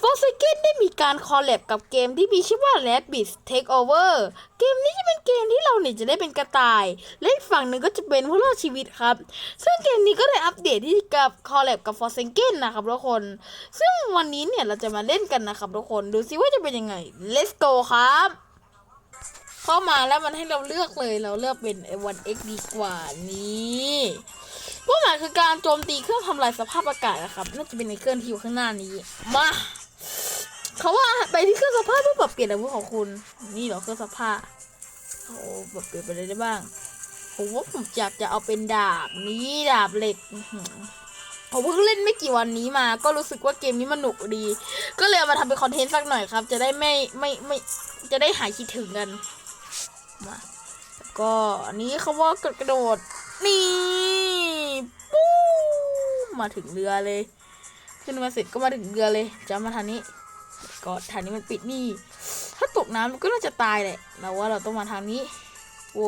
f o r s a k e n ได้มีการคอลแลบกับเกมที่มีชื่อว่า Rabbit Takeover เกมนี้จะเป็นเกมที่เราเนี่ยจะได้เป็นกระต่าย และอีกฝั่งหนึ่งก็จะเป็นผู้รอดชีวิตครับ ซึ่งเกมนี้ก็ได้อัปเดตที่กับคอลแลบกับ f o r s a k e n นะครับทุกคน ซึ่งวันนี้เนี่ยเราจะมาเล่นกันนะครับทุกคนดูซิว่าจะเป็นยังไง Let's go ครับ เข้ามาแล้วมันให้เราเลือกเลยเราเลือกเป็น A1X ดีกว่านี้ เป้าหมายคือการโจมตีเครื่องทำลายสภาพอากาศนะครับ น่าจะเป็นในเครื่องที่อยู่ข้างหน้านี้ มาเขาว่าไปที่เครื่องสภาพเพื่อปรับเปลี่ยนอาวุธของคุณ นี่เหรอเครื่องสภาพโอ้ปรับเปลี่ยนไปได้บ้างผมว่าผมอยากจะเอาเป็นดาบนี้ดาบเหล็กผมเพิ่งเล่นไม่กี่วันนี้มา ก็รู้สึกว่าเกมนี้มันหนุกดี ก็เลยเอามาทำเป็นคอนเทนต์สักหน่อยครับ จะได้ไม่ไม่ไม่จะได้หายคิดถึงกัน มาแล้วก็อันนี้เขาว่ากดกระโดดนี่ ปู้มาถึงเรือเลย ขึ้นมาเสร็จก็มาถึงเรือเลยจะมาทางนี้ก็ทางนี้มันปิดนี่ ถ้าตกน้ำมันก็น่าจะตายแหละเราว่าเราต้องมาทางนี้โอ้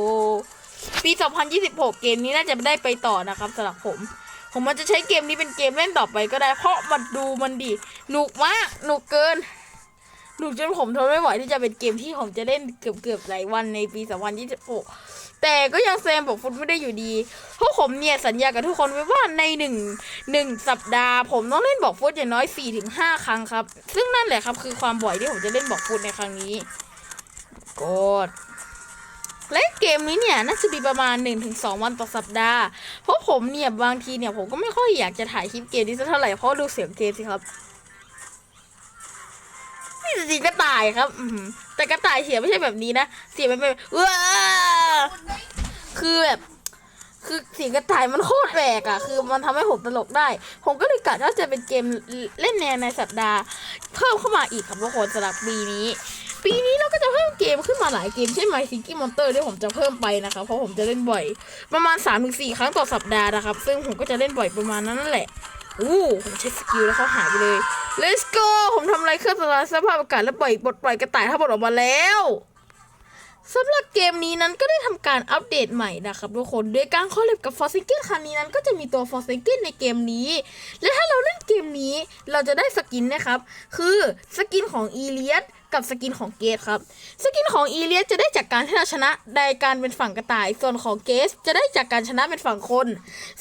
ปี 2026 เกมนี้น่าจะได้ไปต่อนะครับสำหรับผม ผมมันจะใช้เกมนี้เป็นเกมเล่นต่อไปก็ได้ เพราะมันดูมันดีหนุกมากหนุกเกิน หนุกจนผมทนไม่ไหวที่จะเป็นเกมที่ผมจะเล่นเกือบเกือบๆหลายวันในปี2026แต่ก็ยังแซมบอกฟุตไม่ได้อยู่ดี เพราะผมเนี่ยสัญญากับทุกคนไว้ว่าในหนึ่งหนึ่งสัปดาห์ ผมต้องเล่นบอกฟุตอย่างน้อย4ี่ถึงห้าครั้งครับ ซึ่งนั่นแหละครับคือความบ่อยที่ผมจะเล่นบอกฟุตในครั้งนี้กดและเกมนี้เนี่ยน่าจะมีประมาณ 1-2 วันต่อสัปดาห์ เพราะผมเนี่ยบางทีเนี่ยผมก็ไม่ค่อยอยากจะถ่ายคลิปเกมนี้สักเท่าไหร่เพราะดูเสียงเกมสิครับ นี่จริงกระต่ายครับอืมแต่กระต่ายเสียงไม่ใช่แบบนี้นะเสียงมันเป็นว้าคือแบบคือเสียงกระต่ายมันโคตรแปลกอะคือมันทำให้ผมตลกได้ ผมก็เลยกะว่าจะเป็นเกมเล่นแนวในสัปดาห์ เพิ่มเข้ามาอีกครับทุกคนสำหรับปีนี้ ปีนี้เราก็จะเพิ่มเกมขึ้นมาหลายเกมใช่ไหมซิงกี้มอนเตอร์ที่ผมจะเพิ่มไปนะครับเพราะผมจะเล่นบ่อย ประมาณ3-4ถึงครั้งต่อสัปดาห์นะครับ ซึ่งผมก็จะเล่นบ่อยประมาณนั้นแหละ อู้ผมใช้สกิลแล้วเขาหายไปเลย let's go ผมทำอะไรเครื่องสลายสภาพอากาศแล้วปล่อยบทปล่อยกระต่ายทั้งหมดออกมาแล้วสำหรับเกมนี้นั้นก็ได้ทำการอัปเดตใหม่นะครับทุกคนโดยการคอลแลบกับ f o r s a k e n ครั้งนี้นั้นก็จะมีตัว f o r s a k e n ในเกมนี้ และถ้าเราเล่นเกมนี้เราจะได้สกินนะครับ คือสกินของอีเลียส กับสกินของเกสครับ สกินของอีเลียสจะได้จากการที่เราชนะในการเป็นฝั่งกระต่าย ส่วนของเกสจะได้จากการชนะเป็นฝั่งคน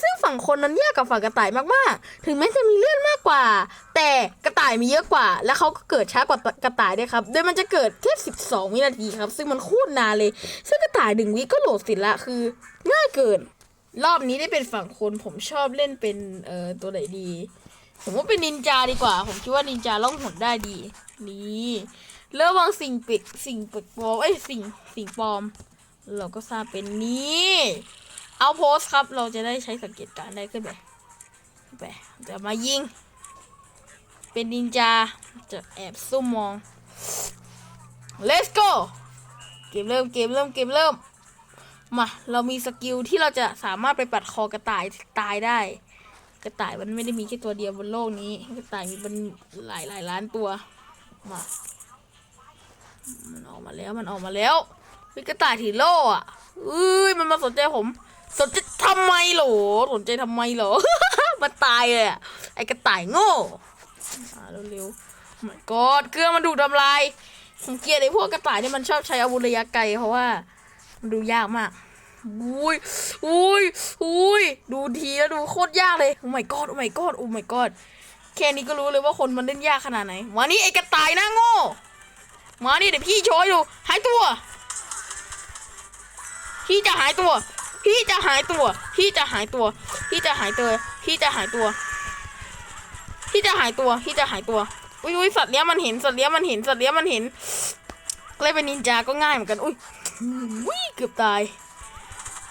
ซึ่งฝั่งคนนั้นยากกับฝั่งกระต่ายมากๆ ถึงแม้จะมีเลื่อนมากกว่า แต่กระต่ายมีเยอะกว่า และเขาก็เกิดช้ากว่ากระต่ายด้วยครับ โดยมันจะเกิดแค่12วินาทีครับ ซึ่งมันโคตรนานเลย ซึ่งกระต่ายหนึ่งวิก็โหลดเสร็จละคือง่ายเกิน รอบนี้ได้เป็นฝั่งคนผมชอบเล่นเป็นเอ่อตัวไหนดีผมว่าเป็นนินจาดีกว่า ผมคิดว่านินจาล่องหนได้ดี นี่ ริ่มวางสิ่งปิดสิ่งปิดปลอมเอ้สิ่งสิ่งปลอม เราก็ทราบเป็นนี้ เอาโพสครับเราจะได้ใช้สังเกตการณ์ได้ขึ้นไปไปจะมายิง เป็นนินจาจะแอบซุ่มมอง let's go เกมเริ่มเกมเริ่มเกมเริ่มมาเรามีสกิลที่เราจะสามารถไปปัดคอกระต่ายตายได้ กระต่ายมันไม่ได้มีแค่ตัวเดียวบนโลกนี้ กระต่ายมีเป็นหลายหลายล้านตัวมา มันออกมาแล้วมันออกมาแล้วเป็นกระต่ายถีโล่อะเอ้ยมันมาสนใจผม สนใจทำไมหรอสนใจทำไมหรอ มันตายเลยอะไอกระต่ายโง่มาเร็วๆมันกอดเกลือมันดูดทำลายผมเกลียดไอพวกกระต่ายที่มันชอบใช้อาวุธระยะไกลเพราะว่ามันดูยากมากอุ้ยอุ้ยอุ้ยดูทีแล้วดูโคตรยากเลย โอ้ my god โอ้ my god โอ้ my god แค่นี้ก็รู้เลยว่าคนมันเล่นยากขนาดไหนมานี่ไอกระต่ายหน้าโง่ มานี่เดี๋ยวพี่โชว์ดู หายตัว พี่จะหายตัว พี่จะหายตัว พี่จะหายตัว พี่จะหายตัว พี่จะหายตัว พี่จะหายตัว พี่จะหายตัว อุ้ยอุ้ยสัตว์เลี้ยงมันเห็น สัตว์เลี้ยงมันเห็น สัตว์เลี้ยงมันเห็นเล่นเป็นนินจา ก็ง่ายเหมือนกัน อุ้ยอุ้ยเกือบตาย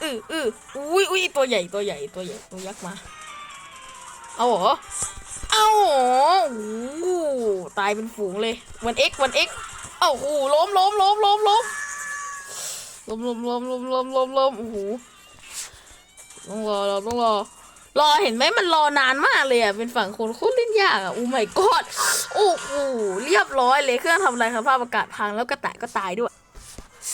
อืออืออุ้ยอุ้ยตัวใหญ่ ตัวใหญ่ ตัวใหญ่ ตัวยักษ์มา เอาเหรอ เอาหรอโอ้ตายเป็นฝูงเลย วันเอ็กวันเอ็ก เอ้าโอ้โหล้มล้มล้มล้มล้มล้มล้มล้มล้มล้มล้มล้มโอ้โหต้องรอเราต้องรอ รอเห็นไหมมันรอนานมากเลยอะเป็นฝั่งคนโคตรเล่นยากอะโอ้ my god โอ้โหเรียบร้อยเลยเครื่องทำลายสภาพอากาศพังแล้วกระต่ายก็ตายด้วย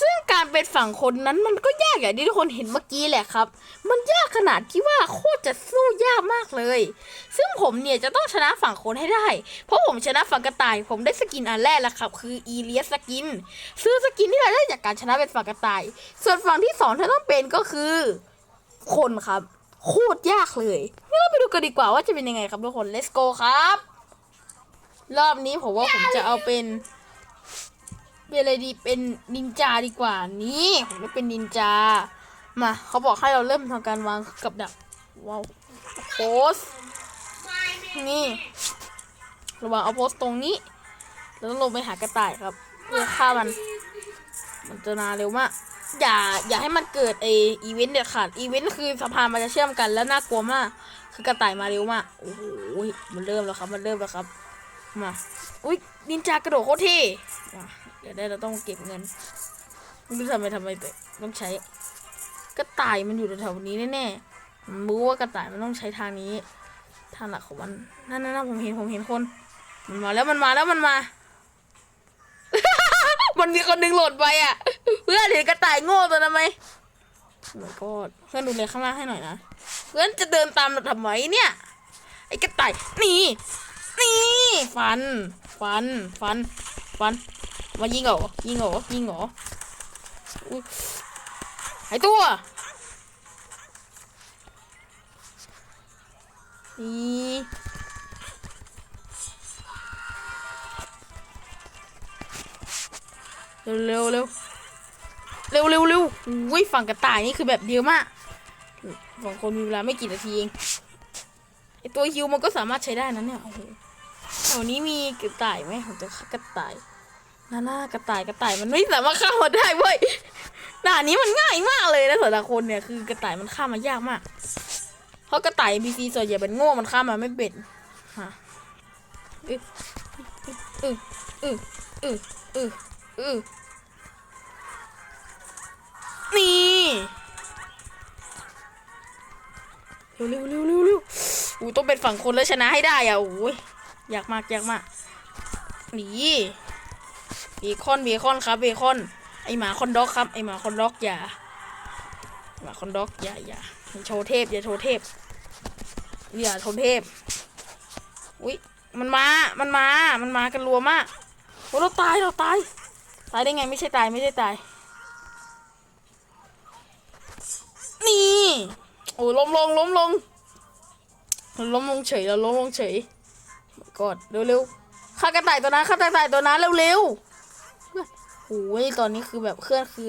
ซึ่งการเป็นฝั่งคนนั้นมันก็ยากอย่างที่ทุกคนเห็นเมื่อกี้แหละครับ มันยากขนาดที่ว่าโคตรจะสู้ยากมากเลย ซึ่งผมเนี่ยจะต้องชนะฝั่งคนให้ได้ เพราะผมชนะฝั่งกระต่าย ผมได้สกินอันแรกแล้วครับ คืออีเลียสกิน ซื้อสกินที่เราได้จากการชนะเป็นฝั่งกระต่าย ส่วนฝั่งที่สองที่ต้องเป็นก็คือ คนครับ โคตรยากเลยงั้นเราไปดูกันดีกว่าว่าจะเป็นยังไงครับทุกคน let's go ครับ รอบนี้ผมว่าผมจะเอาเป็น เป็นอะไรดีเป็นนินจาดีกว่านี่ผมจะเป็นนินจามาเขาบอกให้เราเริ่มทำการวางกับดักว้าวโพสนี่ระวังเอาโพสตรงนี้ แล้วต้องลงไปหากระต่ายครับเพื่อฆ่ามัน มันจะนาเร็วมากอย่าอย่าให้มันเกิดไออีเวนต์เด็ดขาดอีเวนต์คือสะพานมันจะเชื่อมกันแล้วน่ากลัวมาก คือกระต่ายมาเร็วมากโอ้โหมันเริ่มแล้วครับ มันเริ่มแล้วครับมาอุ้ยนินจากระโดดโคตรเท่ เดี๋ยวได้เราต้องเก็บเงินไม่รู้ทำไมทำไมแต่ต้องใช้กระต่ายมันอยู่แถวๆนี้แน่ๆผมรู้ว่ากระต่ายมันต้องใช้ทางนี้ ทางหลักของมันนั่นนั่นผมเห็นผมเห็นคน มันมาแล้วมันมาแล้วมันมา มันมีคนหนึงโหล่นไปอะ เพื่อนเห็นกระต่ายโง่ตัวนั้นไหมโอ้ยก็เพื่อนดูเลยข้างล่างให้หน่อยนะเพื่อนจะเดินตามเราทำไมเนี่ยไอ้กระต่ายนี่นี่ฟัน ฟัน ฟัน ฟัน มายิงเหรอ ยิงเหรอ ยิงเหรออุ๊ยหายตัวนี่เร็วเร็วเร็วเร็วเร็วเร็วอุ้ยฝั่งกระต่ายนี่คือแบบเดียวมากฝั่งคนมีเวลาไม่กี่นาทีเองไอตัวฮิวมันก็สามารถใช้ได้นะเนี่ยโอ้โหแถวนี้มีกระต่ายไหมผมจะฆ่ากระต่าย น่าน่ากระต่ายกระต่ายมันไม่สามารถฆ่ามาได้เว้ยด่านนี้มันง่ายมากเลยนะสำหรับคนเนี่ยคือกระต่ายมันฆ่ามายากมาก เพราะกระต่าย NPC ส่วนใหญ่เป็นโง่มันฆ่ามาไม่เป็นฮะอึอึอึอึอึอึนี่เร็วเร็วเร็วเร็วเร็วอู้ต้องเป็นฝั่งคนแล้วชนะให้ได้อะโอ้ยยากมากยากมากนี่ บคอนเบคอนครับเบคอนไอหมาคอนด็อกครับไอหมาคอนด็อกอย่าหมาคอนด็อกอย่าอย่าโชว์เทพอย่าโชว์เทพอย่าโชว์เทพอุ้ยมันมา มันมา มันมากันรัวมากโอ้เราตายเราตายตายได้ไงไม่ใช่ตายไม่ใช่ตาย นี่โอ้ล้มลงล้มลงล้มลงเฉยแล้วล้มลงเฉยกอดเร็วเร็วๆฆ่ากระต่ายตัวนั้นฆ่ากระต่ายตัวนั้นเร็วเร็วๆ โอ้ยตอนนี้คือแบบเคลื่อนคือ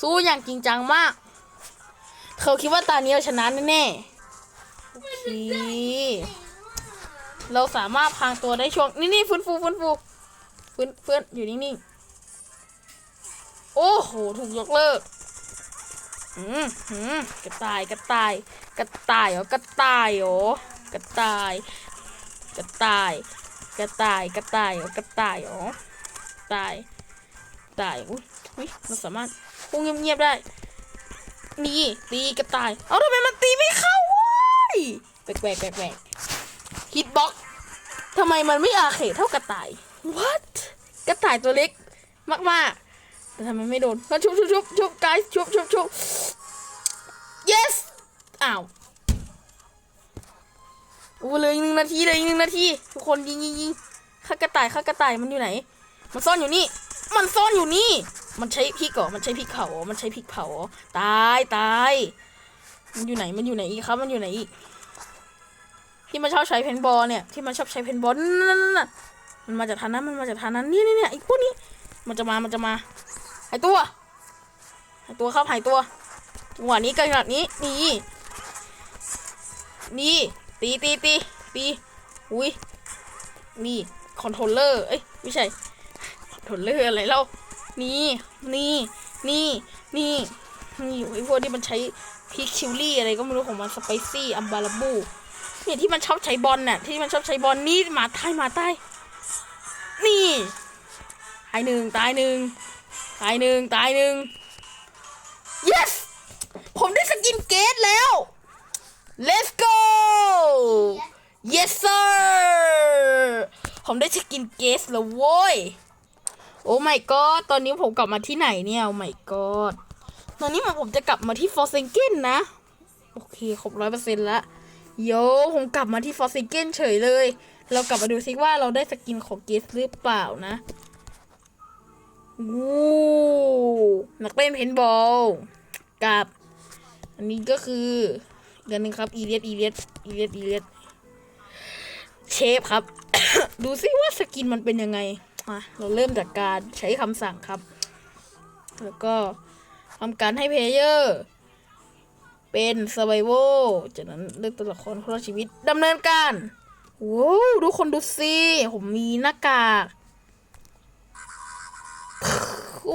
สู้อย่างจริงจังมาก เขาคิดว่าตอนนี้เราชนะแน่ๆโอเคเราสามารถพางตัวได้ช่วงนี่นี่ฟื้นฟูฟื้นฟูฟื้นฟื้นอยู่นิ่งๆโอ้โหถูกยกเลิกอืมอืมกระต่ายกระต่าย กระต่ายเหรอกระต่ายเหรอกระต่าย กระต่าย กระต่ายกระต่ายเหรอกระต่ายเหรอกระต่าย ตายอุ้ยอุ้ยเราสามารถพุ่งเงียบๆได้ นี่ตีกระต่าย เอาทำไมมันตีไม่เข้าเว้ยแปลกแปลกแปลกฮิตบ็อกทำไมมันไม่อาเขตเท่ากระต่าย what กระต่ายตัวเล็กมากๆแต่ทำไมไม่โดนชุบชุบชุบชุบ guys ชุบชุบชุบ yes อ้าวโอ้เลยหนึ่งนาทีเลยหนึ่งนาที ทุกคนยิงยิงยิงข้ากระต่ายข้ากระต่ายมันอยู่ไหน มันซ่อนอยู่นี่ มันซ่อนอยู่นี่ มันใช้พริกเหรอมันใช้พริกเผามันใช้พริกเผาตายตายมันอยู่ไหนมันอยู่ไหนอีกครับ มันอยู่ไหนอีก ที่มันชอบใช้เพนบอลเนี่ยที่มันชอบใช้เพนบอลนั่นนั่นนั่นมันมาจากทางนั้นมันมาจากทางนั้นนี่นี่นี่ไอ้พวกนี้ มันจะมามันจะมาหายตัวหายตัวครับหายตัวจังหวะนี้กันแบบนี้นี่นี่ตีตีตีตีอุ้ยนี่คอนโทรลเลอร์เอ้ยไม่ใช่ คอนโทรลเลอร์อะไรเล่านี่นี่นี่นี่นี่ไอ้พวกที่มันใช้พริกชิลลี่อะไรก็ไม่รู้ของมันสไปซี่อัมบาลาบูเนี่ยที่มันชอบใช้บอลน่ะที่มันชอบใช้บอลนี่หมาใต้หมาใต้นี่ตายหนึ่งตายหนึ่งตายหนึ่งตายหนึ่ง yes ผมได้สกินเกตแล้ว let's go yes sir ผมได้สกินเกสแล้วโว้ย โอ้ my god ตอนนี้ผมกลับมาที่ไหนเนี่ยโอ้ my god ตอนนี้มันผมจะกลับมาที่ฟอร์เซนเกนนะ โอเคครบร้อยเปอร์เซ็นต์ละโยผมกลับมาที่ฟอร์เซนเกนเฉยเลย เรากลับมาดูซิว่าเราได้สกินของเกสหรือเปล่านะวู้นักเล่นเพนบอลกับ อันนี้ก็คืออีกอันหนึ่งครับ อีเลียดอีเลียดอีเลียดอีเลียดเชฟครับ ดูซิว่าสกินมันเป็นยังไง มา เราเริ่มจากการใช้คำสั่งครับ แล้วก็ทำการให้เพลเยอร์เป็น s u r v i v a l จากนั้นเลือกตัวละครผู้รอชีวิตดำเนินการว้าวทุกคนดูสิผมมีหน้ากาก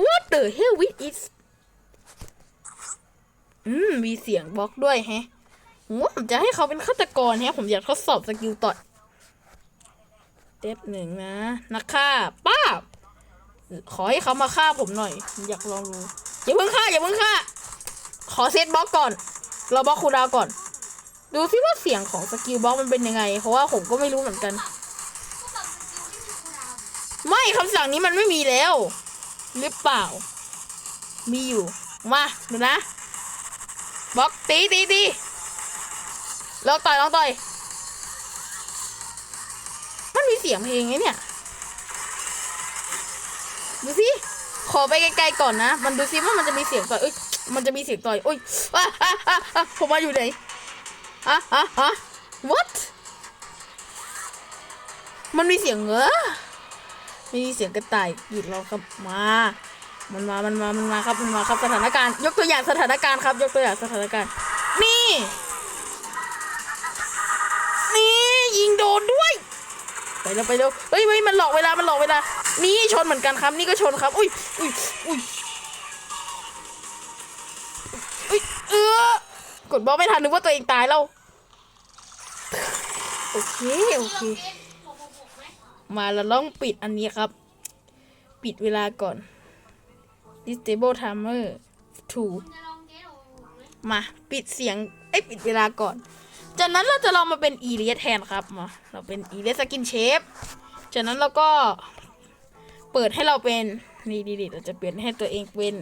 What the hell with it อืม มีเสียงบล็อกด้วยแฮะผมว่าผมจะให้เขาเป็นฆาตกรแฮะ ผมอยากทดสอบสกิลต่อ เต็ปหนึ่งนะนักฆ่าป้าบขอให้เขามาฆ่าผมหน่อย อยากลองดูอย่าเพิ่งฆ่าอย่าเพิ่งฆ่า ขอเซตบล็อกก่อน เราบล็อกคูดาวก่อน ดูซิว่าเสียงของสกิลบล็อกมันเป็นยังไง เพราะว่าผมก็ไม่รู้เหมือนกัน ไม่คำสั่งนี้มันไม่มีแล้ว หรือเปล่า มีอยู่ มาดูนะบล็อกตีตีตีลองต่อยลองต่อย เสียงเพลงไงเนี่ย ดูสิ ขอไปไกลๆก่อนนะ มันดูสิว่ามันจะมีเสียงต่อยเอ้ย มันจะมีเสียงต่อยโอ้ยอะอะอะอะผมมาอยู่ไหนอะอะอะ what มันมีเสียงเหรอไม่มีเสียงกระต่ายหยุดเราครับมา มันมา มันมา มันมาครับ มันมาครับสถานการณ์ ยกตัวอย่างสถานการณ์ครับ ยกตัวอย่างสถานการณ์ นี่ นี่ยิงโดนด้วย ไปเร็วไปเร็วเฮ้ยเฮ้ยมันหลอกเวลา มันหลอกเวลา นี่ชนเหมือนกันครับ นี่ก็ชนครับ อุ้ยอุ้ยอุ้ยอุ้ยเออกดบล็อกไม่ทันนึกว่าตัวเองตายแล้ว โอเค โอเคนี่เราเกมหกหกหกไหมมาเราต้องปิดอันนี้ครับ ปิดเวลาก่อน disable timer to คุณจะลองเมหกหกหกไหมมา ปิดเสียง เอ้ย ปิดเวลาก่อน จากนั้นเราจะลองมาเป็นอีเลียแทนครับมาเราเป็นอีเลียสกินเชฟจากนั้นเราก็เปิดให้เราเป็นนี่ดีๆเราจะเปลี่ยนให้ตัวเองเป็น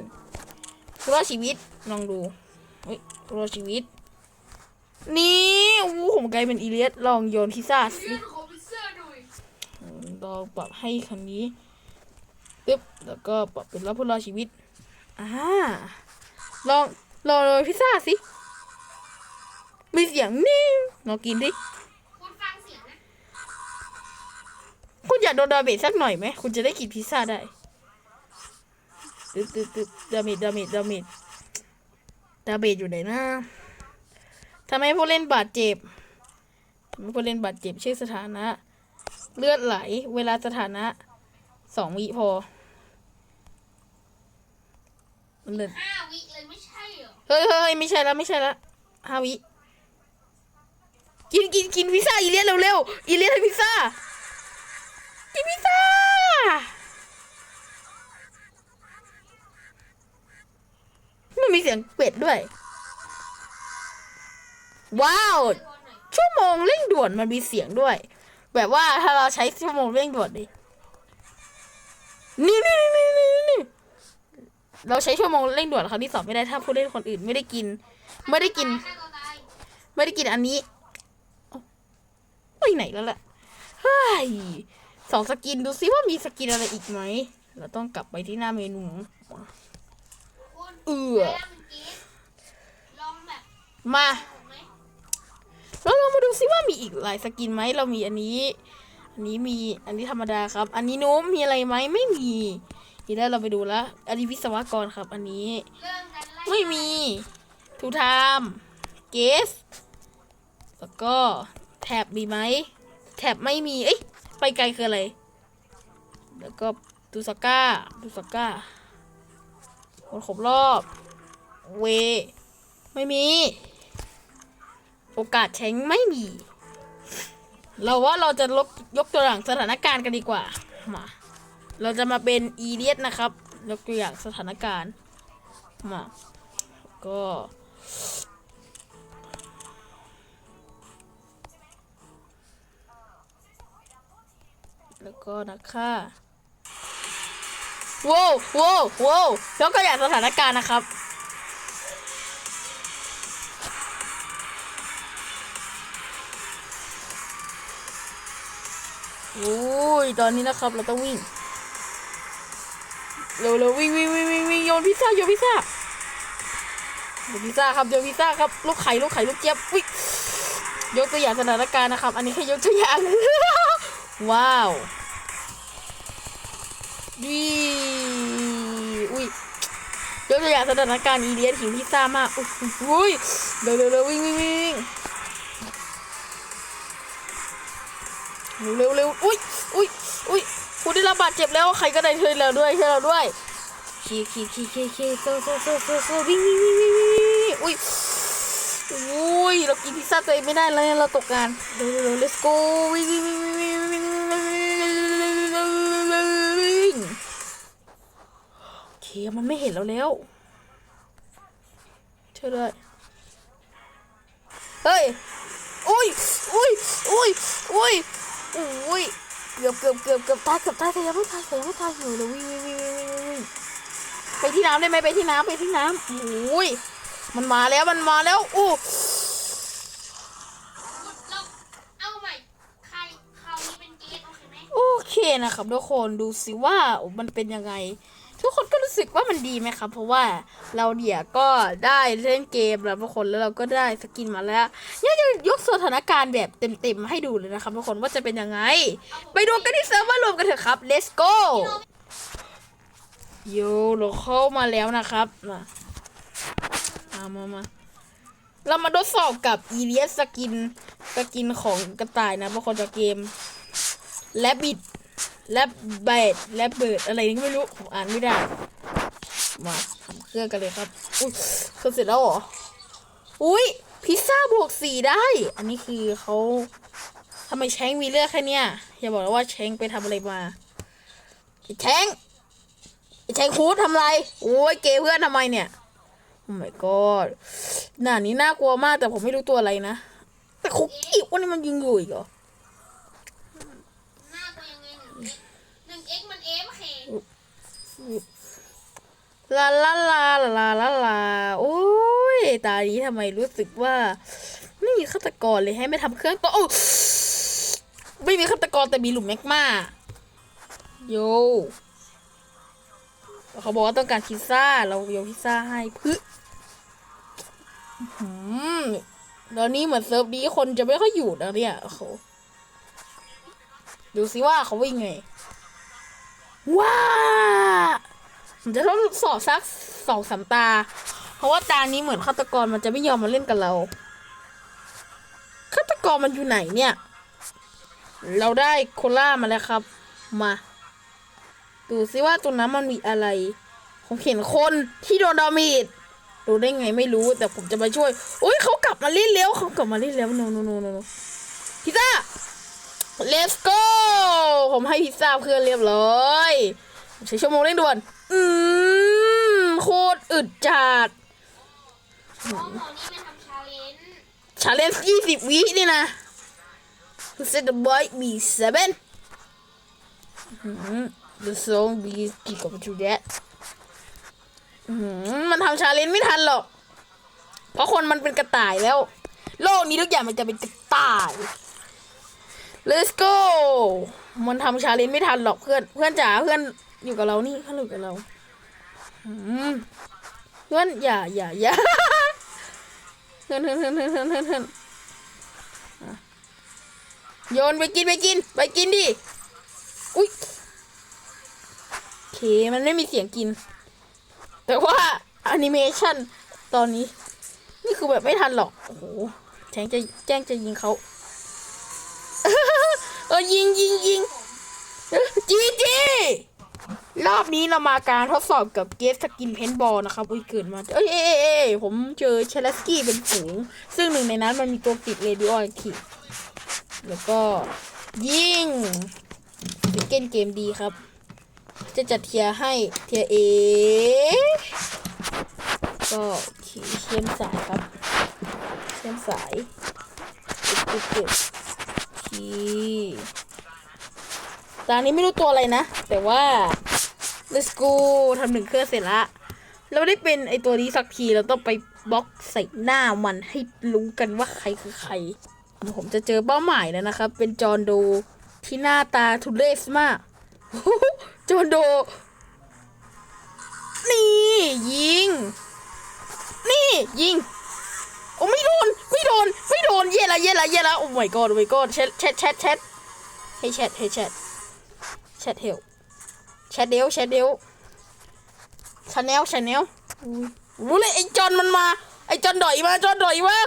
รอดชีวิตลองดูเฮ้ยรอดชีวิต นี่อู้ผมกลายเป็นอีเลียสลองโยนพิซซ่าสิเล่นขอพิซซ่าหน่อยเราปรับให้คันนี้ปึ๊บแล้วก็ปรับเป็นรับผู้รอดชีวิตอ่าลองลองเลยพิซซ่าสิ มีเสียงนิ่งลองกินดิ คุณฟังเสียงนะคุณอยากโดนดาเมจสักหน่อยไหม คุณจะได้กินพิซซ่าได้ตึ๊ดตึ๊ดตึ๊ดดาเมจดาเมจดาเมจดาเมจอยู่ไหนนะทำให้ผู้เล่นบาดเจ็บทำให้ผู้เล่นบาดเจ็บชื่อสถานะ เลือดไหล เวลาสถานะสองวิพอมันเลยห้าวิเลยไม่ใช่เหรอเฮ้ยเฮ้ยเฮ้ยไม่ใช่แล้วไม่ใช่แล้วห้าวิ กินกินกินพิซซ่าอีเลียนเร็วๆอีเลียนให้พิซซ่ากินพิซซ่ามันมีเสียงเป็ดด้วย ว้าว ชั่วโมงเร่งด่วนมันมีเสียงด้วย แบบว่าถ้าเราใช้ชั่วโมงเร่งด่วนดินี่นี่นี่นี่นี่นี่เราใช้ชั่วโมงเร่งด่วนครั้งที่สองไม่ได้ถ้าผู้เล่นคนอื่นไม่ได้กิน ไม่ได้กิน ไม่ได้กินอันนี้ ไปไหนแล้วล่ะเฮ้ยสองสกินดูซิว่ามีสกินอะไรอีกไหม เราต้องกลับไปที่หน้าเมนู เออได้แล้วเมื่อกี้ลองมาแล้วเรามาดูซิว่ามีอีกหลายสกินไหม เรามีอันนี้ อันนี้มี อันนี้ธรรมดาครับ อันนี้โน้มมีอะไรไหม ไม่มี ทีแรกเราไปดูแล้ว อันนี้วิศวกรครับ อันนี้ ไม่มี ทูไทม์เกส แล้วก็ แท็บมีไหมแท็บไม่มี เอ้ย ไปไกลคืออะไร แล้วก็ดูสก้าดูสก้าคนครบรอบ เว ไม่มี โอกาสแชงไม่มี เราว่าเราจะลกยกตัวอย่างสถานการณ์กันดีกว่า มา เราจะมาเป็นอีเลียสนะครับ ยกตัวอย่างสถานการณ์ มา ก็ แล้วก็นักฆ่าโว้วโว้วโว้วแล้วก็อยากสถานการณ์นะครับ โอ้ย ตอนนี้นะครับ เราต้องวิ่ง เร็วเร็ววิ่งวิ่งวิ่งวิ่งวิ่งโยนพิซซ่าโยนพิซซ่าโยนพิซซ่าครับโยนพิซซ่าครับ ลูกไข่ลูกไข่ลูกเจี๊ยบวิ่งยกตัวอย่างสถานการณ์นะครับ อันนี้แค่ยกตัวอย่าง ว้าวดีอุ้ยยกตัวอย่างสถานการณ์อีเลียนหิวพิซซ่ามาก อุ้ยเร็วเร็วเร็ววิ่งวิ่งวิ่งเร็วเร็วเร็วอุ้ยอุ้ยอุ้ยคุณได้รับบาดเจ็บแล้วใครก็ได้ช่วยเราด้วยช่วยเราด้วยขี่ขี่ขี่ขี่ขี่โซโซโซโซโซวิ่งวิ่งวิ่งวิ่งวิ่งวิ่งอุ้ย อุ้ยเรากินพิซซ่าตัวเองไม่ได้แล้วเราตกงานเร็วเร็วเร็ว let's go วิ่งวิ่งวิ่งวิ่งวิ่งวิ่งโอเคมันไม่เห็นเราแล้วช่วยด้วยเฮ้ยอุ้ยอุ้ยอุ้ยอุ้ยอุ้ยเกือบเกือบเกือบเกือบตายเกือบตายแต่ยังไม่ตายแต่ยังไม่ตายอยู่เลยวิ่งวิ่งวิ่งวิ่งไปที่น้ำได้ไหมไปที่น้ำไปที่น้ำโอ้ย มันมาแล้วมันมาแล้วอู้เราเอาใหม่ใครคราวนี้เป็นเกสโอเคไหมโอเคนะครับทุกคนดูสิว่ามันเป็นยังไง ทุกคนก็รู้สึกว่ามันดีไหมครับ เพราะว่าเราเนี่ยก็ได้เล่นเกมแล้วทุกคนแล้วเราก็ได้สกินมาแล้วเนี่ยจะยกสถานการณ์แบบเต็มๆให้ดูเลยนะครับทุกคนว่าจะเป็นยังไง ไปดูกันที่เซิร์ฟเวอร์รวมกันเถอะครับ let's go โยเราเข้ามาแล้วนะครับมา มามามาเรามาทดสอบกับอีเลียสกินสกินของกระต่ายนะบางคนจากเกมแลบบิดแลบเบดแลบเบิดอะไรนี่ไม่รู้ผมอ่านไม่ได้ มาทำเครื่องกันเลยครับอุ้ยเครื่องเสร็จแล้วเหรออุ้ยพิซซ่าบวกสี่ได้ อันนี้คือเขาทำไมแชงมีเลือดแค่เนี้ยอย่าบอกว่าแชงไปทำอะไรมาไอแชงไอแชงคูดทำไรโอ้ยเกย์เพื่อนทำไมเนี่ย อ้ my god หน้านี้น่ากลัวมากแต่ผมไม่รู้ตัวอะไรนะ แต่คุกกี้วันนี้มันยิงอยู่อีกเหรอหน้าตัวยังไงหนึ่งเอ็กหนึ่งเอ็กมันเอฟเคลาลาลาลาลาลาลาโอ้ยตานี้ทำไมรู้สึกว่า ไม่มีฆาตกรเลยให้ไม่ทำเครื่องต่อโอ้ไม่มีฆาตกรแต่มีหลุมแมกมาโยเขาบอกว่าต้องการพิซซ่า เราโยนพิซซ่าให้พึ่ หืมตอนนี้เหมือนเซิร์ฟนี้คนจะไม่ค่อยอยู่นะเนี่ยโอ้โหดูสิว่าเขาวิ่งไง ว้าผมจะทดสอบสักสองสามตา เพราะว่าตานี้เหมือนฆาตกรมันจะไม่ยอมมาเล่นกับเราฆาตกรมันอยู่ไหนเนี่ย เราได้โคล่ามาแล้วครับ มา ดูซิว่าตรงนั้นมันมีอะไร ผมเห็นคนที่โดนดามีด ดูได้ไงไม่รู้แต่ผมจะมาช่วยอุ้ยเขากลับมาเล่นแล้วเขากลับมาเล่นแล้วโนโนโนโนพิซซ่า let's go ผมให้พิซซ่าเพื่อนเรียบร้อยใช้ชั่วโมงเร่งด่วน อืมโคตรอึดจัดเพราะหมอนี่มันทำชาเลนจ์ชาเลนจ์ยี่สิบวินี่นะ Who said the boy be seven Mhm. The song be pick up to that อื้อหือ มันทำชาเลนจ์ไม่ทันหรอก เพราะคนมันเป็นกระต่ายแล้ว โลกนี้ทุกอย่างมันจะเป็นกระต่าย Let's go มันทำชาเลนจ์ไม่ทันหรอกเพื่อนเพื่อนจ๋าเพื่อนอยู่กับเรานี่เพื่อนอยู่กับเราเพื่อนอย่าอย่าอย่าเพื่อนเพื่อนเพื่อนเพื่อนเพื่อนเพื่อนโยนไปกินไปกิน ไปกินดิ อุ้ยโอเคมันไม่มีเสียงกิน แต่ว่าแอนิเมชันตอนนี้ นี่คือแบบไม่ทันหรอก โอ้โหแจ้งจะแจ้งจะยิงเขาเออยิงยิงยิงจีจีรอบนี้เรามาการทดสอบกับเกสสกินเพนบอลนะครับ อุ้ยเกิดมา เอ้ยเอ้ยเอ้ยเอ้ยผมเจอเชลสกี้เป็นฝูง ซึ่งหนึ่งในนั้นมันมีตัวติดเรดิโอแอคทีแล้วก็ยิงสเกนเกมดีครับ จะจัดเทียร์ให้เทียร์เอก็ขี่เชื่อมสายครับ เชื่อมสายเก็บเก็บเก็บขี่ตอนนี้ไม่รู้ตัวอะไรนะ แต่ว่า let's go ทำหนึ่งเครื่องเสร็จละเราได้เป็นไอตัวนี้สักทีเราต้องไปบล็อกใส่หน้ามันให้รู้กันว่าใครคือใคร ผมจะเจอเป้าหมายแล้วนะครับ เป็นจอห์นโดที่หน้าตาทุเรศมาก จอนโด นี่ ยิง นี่ ยิง โอ้ไม่โดน ไม่โดน ไม่โดน เย่ละเย่ละเย่ละโอ้ my god โอ้ my god แชทแชทแชทแชทให้แชทให้แชทแชทเฮลแชทเดลแชทเดลชาแนลชาแนลรู้เลยไอ้จอนมันมา ไอ้จอนดอยมาจอนดอยมา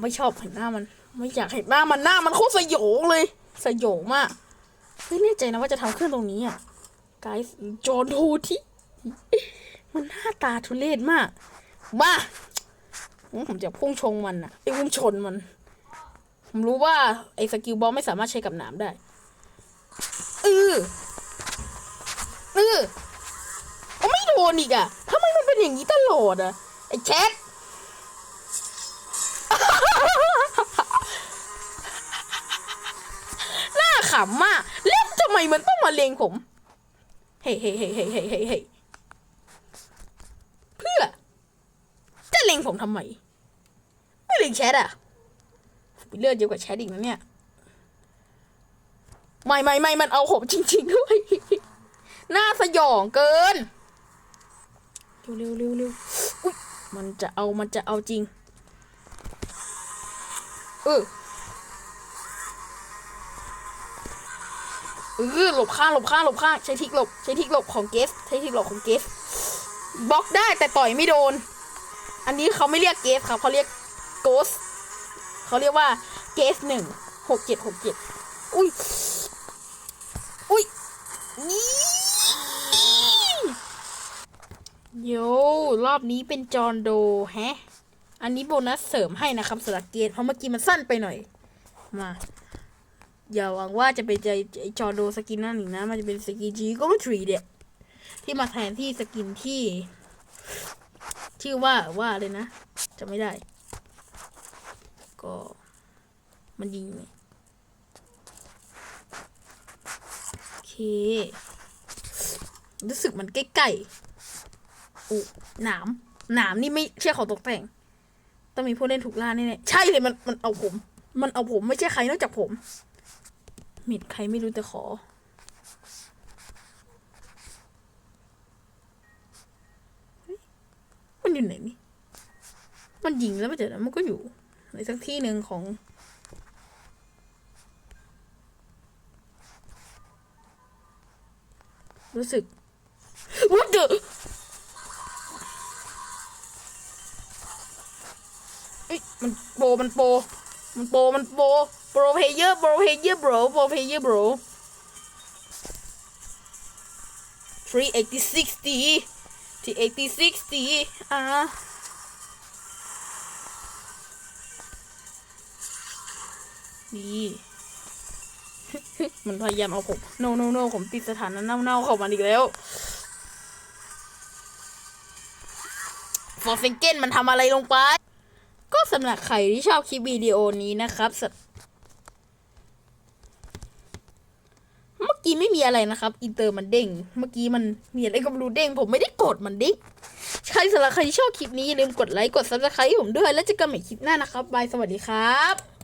ไม่ชอบเห็นหน้ามัน ไม่อยากเห็นหน้ามันหน้ามันโคตรสยองเลย สยองมาก ไม่แน่ใจนะว่าจะทำเครื่องตรงนี้อะกายจอนโทที่มันหน้าตาทุเรศมากมาผมจะพุ่งชงมันอะไอ้พุ่งชนมัน ผมรู้ว่าไอ้สกิลบอลไม่สามารถใช้กับหนามได้เออเออโอไม่โดนอีกอะทำไมมันเป็นอย่างนี้ตลอดอะไอ้แชทหน้าขำมาก มมันต้องมาเลงผม เฮ้ยเฮ้ยเฮ้ยเฮ้ยเฮ้ยเฮ้ยเฮ้เพื่อ จะเลงผมทำไม ไม่เลงแชทอะมีเลือดเยอะกว่าแชทอีกนะเนี่ย ไม่ไม่ไม่มันเอาผมจริงๆด้วยน้าสยองเกินเร็วเร็วเร็วเร็วมันจะเอามันจะเอาจริง เออ เออหลบข้างหลบข้างหลบข้างใช้ทิกหลบใช้ทิกหลบของเกสใช้ทิกหลบของเกสบล็อกได้แต่ต่อยไม่โดน อันนี้เขาไม่เรียกเกสครับเขาเรียกโกสเขาเรียกว่าเกสหนึ่งหกเจ็ดหกเจ็ดอุ้ยอุ้ยนี่โยรอบนี้เป็นจอห์นโดแฮะอันนี้โบนัสเสริมให้นะครับสำหรับเกสเพราะเมื่อกี้มันสั้นไปหน่อยมา อย่าหวังว่าจะเป็นใจไอ้จอโดสกินนั่นอีกนะ มันจะเป็นสกินจีโก็ไม่ทรีเดียที่มาแทนที่สกินที่ ชื่อว่าว่าเลยนะจะไม่ได้ ก็มันยิงไงโอเค รู้สึกมันใกล้ๆอุหนามหนามนี่ไม่ใช่ของตกแต่ง ต้องมีผู้เล่นถูกล่าแน่ๆใช่เลยมันมันเอาผม มันเอาผมไม่ใช่ใครนอกจากผม มิดใครไม่รู้แต่ขอ มันอยู่ไหนนี่ มันยิงแล้วไม่เจอนะมันก็อยู่ในสักที่หนึ่งของรู้สึกว่าเดอเอ้ยมันโป มันโป มันโปรมันโปรโปรเพเยอร์โปรเพเยอร์โบรโปรเพเยอร์โบร3 80 60ที่80 60อ่าดีมันพยายามเอาผม no no no ผมติดสถานะเน่าๆเข้ามาอีกแล้วฟอร์เซนเกนมันทำอะไรลงไป สำหรับใครที่ชอบคลิปวิดีโอนี้นะครับเมื่อกี้ไม่มีอะไรนะครับ อินเตอร์มันเด้ง เมื่อกี้มันมีอะไรก็ไม่รู้เด้ง ผมไม่ได้กดมันด้งใครสำหรับใครที่ชอบคลิปนี้อย่าลืมกดไลค์กดซับสไครต์ผมด้วย แล้วเจอกันใหม่คลิปหน้านะครับบายสวัสดีครับ